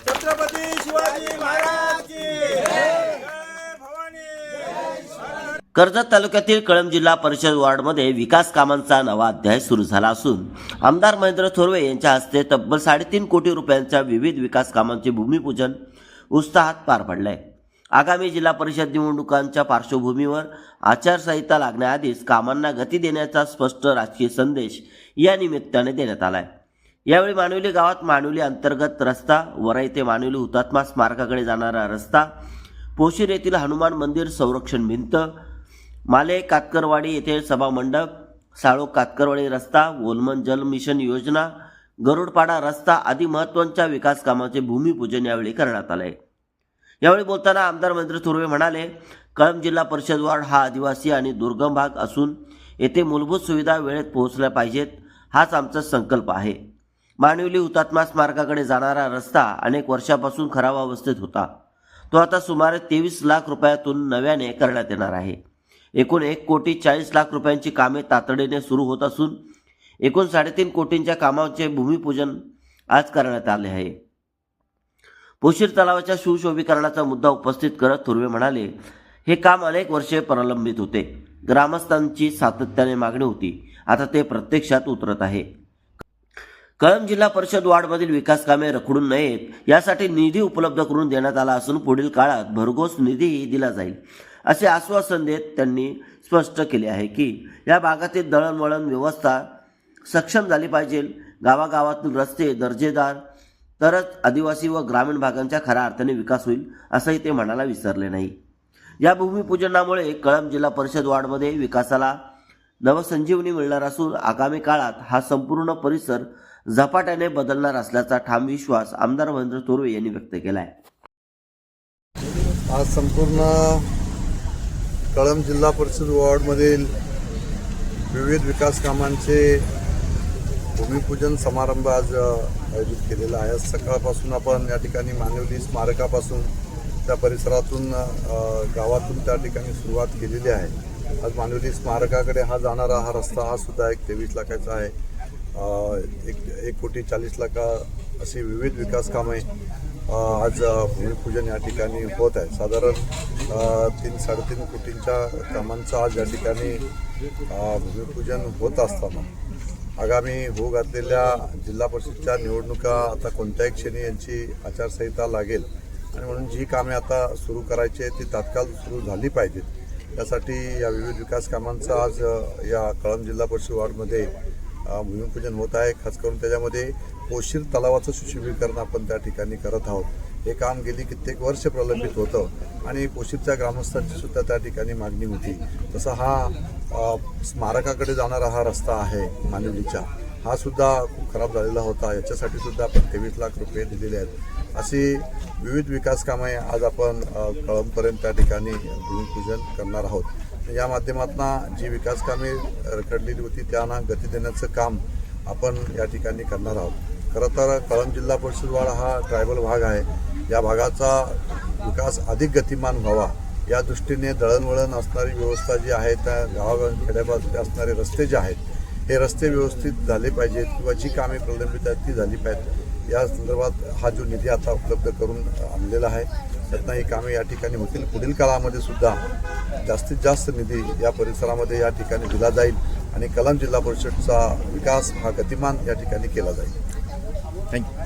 छत्रपती शिवाजी महाराज की कर्जत तालुक्यातील कळंब जिल्हा परिषद वॉर्डमध्ये विकास कामांचा नवा अध्याय सुरू झाला असून आमदार महेंद्र थोरवे यांच्या हस्ते तब्बल साडेतीन कोटी रुपयांच्या विविध विकास कामांचे भूमिपूजन उत्साहात पार पडले आगामी जिल्हा परिषद निवडणुकांच्या पार्श्वभूमीवर आचारसंहिता लागण्याआधीच कामांना गती देण्याचा स्पष्ट राजकीय संदेश या निमित्ताने देण्यात आला आहे यावेळी मानवली गावात मानवली अंतर्गत रस्ता वराई ते मानवली हुतात्मा स्मारकाकडे जाणारा रस्ता पोशीर येथील हनुमान मंदिर संरक्षण भिंत माले कातकरवाडी येथे सभामंडप साळो कातकरवाडी रस्ता वोलमन जल मिशन योजना गरुडपाडा रस्ता आदी महत्त्वाच्या विकास कामाचे भूमिपूजन यावेळी करण्यात आले. यावेळी बोलताना आमदार महेंद्र थोरवे म्हणाले कळंब जिल्हा परिषद वार्ड हा आदिवासी आणि दुर्गम भाग असून येथे मूलभूत सुविधा वेळेत पोहोचल्या पाहिजेत हाच आमचा संकल्प आहे. मानवली हुतात्मा स्मारकाकडे जाणारा रस्ता अनेक वर्षापासून खराब अवस्थेत होता. तो आता सुमारे तेवीस लाख रुपयातून नव्याने करण्यात येणार आहे. एकूण एक कोटी चाळीस लाख रुपयांची कामे तातडीने सुरू होत असून एकूण साडेतीन कोटींच्या कामाचे भूमिपूजन आज करण्यात आले आहे. पोशीर तलावाच्या सुशोभीकरणाचा मुद्दा उपस्थित करत थुर्वे म्हणाले हे काम अनेक वर्षे प्रलंबित होते. ग्रामस्थांची सातत्याने मागणी होती. आता ते प्रत्यक्षात उतरत आहे. कळंब जिल्हा परिषद वार्डमधील विकास कामे रखडून नयेत यासाठी निधी उपलब्ध करून देण्यात आला असून पुढील काळात भरघोस निधीही दिला जाईल असे आश्वासन देत त्यांनी स्पष्ट केले आहे की या भागातील दळणवळण व्यवस्था सक्षम झाली पाहिजे. गावागावातील रस्ते दर्जेदार तरच आदिवासी व ग्रामीण भागांच्या खऱ्या अर्थाने विकास होईल असंही ते म्हणायला विसरले नाही. या भूमिपूजनामुळे कळंब जिल्हा परिषद वार्डमध्ये विकासाला नवसंजीवनी मिळणार असून आगामी काळात हा संपूर्ण परिसर झपाट्याने बदलणार असल्याचा ठाम विश्वास आमदार महेंद्र तोरवे यांनी व्यक्त केला आहे आज संपूर्ण कळंब जिल्हा परिषद वॉर्डमधील विविध विकास कामांचे भूमिपूजन समारंभ आज आयोजित केलेला आहे. आज सकाळपासून आपण या ठिकाणी मानवली स्मारकापासून त्या परिसरातून गावातून त्या ठिकाणी सुरुवात केलेली आहे. आज मानवली स्मारकाकडे हा जाणारा हा रस्ता हा सुद्धा एक तेवीस लाखाचा आहे. एक एक कोटी चाळीस लाखा अशी विविध विकास कामे आज भूमिपूजन या ठिकाणी होत आहे साधारण तीन साडेतीन कोटींच्या कामांचं आज या ठिकाणी भूमिपूजन होत असताना. आगामी होऊ घातलेल्या जिल्हा परिषदच्या निवडणुका आता कोणत्याही क्षणी यांची आचारसंहिता लागेल. आणि म्हणून जी कामे आता सुरू करायची आहे ती तात्काळ सुरू झाली पाहिजेत. त्यासाठी या विविध विकास कामांचा आज या कळंब जिल्हा परिषद वॉर्डमध्ये भूमिपूजन होत आहे. खास करून त्याच्यामध्ये पोशीर तलावाचं सुशोभीकरण आपण त्या ठिकाणी करत आहोत. हे काम गेली कित्येक वर्ष प्रलंबित होतं आणि पोशीरच्या ग्रामस्थांची सुद्धा त्या ठिकाणी मागणी होती. तसा हा स्मारकाकडे जाणारा हा रस्ता आहे मानवलीचा हा सुद्धा खूप खराब झालेला होता. याच्यासाठी सुद्धा आपण तेवीस लाख रुपये दिलेले आहेत. अशी विविध विकास कामे आज आपण अ, कळंबपर्यंत त्या ठिकाणी भूमिपूजन करणार आहोत. या माध्यमातून जी विकास कामे रखडलेली होती त्यांना गती देण्याचं काम आपण या ठिकाणी करणार आहोत. खरं तर कळंब जिल्हा परिषदवाडा हा ट्रायबल भाग आहे. या भागाचा विकास अधिक गतिमान व्हावा या दृष्टीने दळणवळण असणारी व्यवस्था जी आहे त्या गावा खेड्यापासून असणारे रस्ते जे आहेत हे रस्ते व्यवस्थित झाले पाहिजेत किंवा जी कामे प्रलंबित आहेत ती झाली पाहिजेत. या संदर्भात हा जो निधी आता उपलब्ध करून आणलेला आहे त्यांना ही कामे या ठिकाणी होतील. पुढील काळामध्ये सुद्धा जास्तीत जास्त निधी या परिसरामध्ये या ठिकाणी दिला जाईल आणि कलम जिल्हा परिषदचा विकास हा गतिमान या ठिकाणी केला जाईल. थँक्यू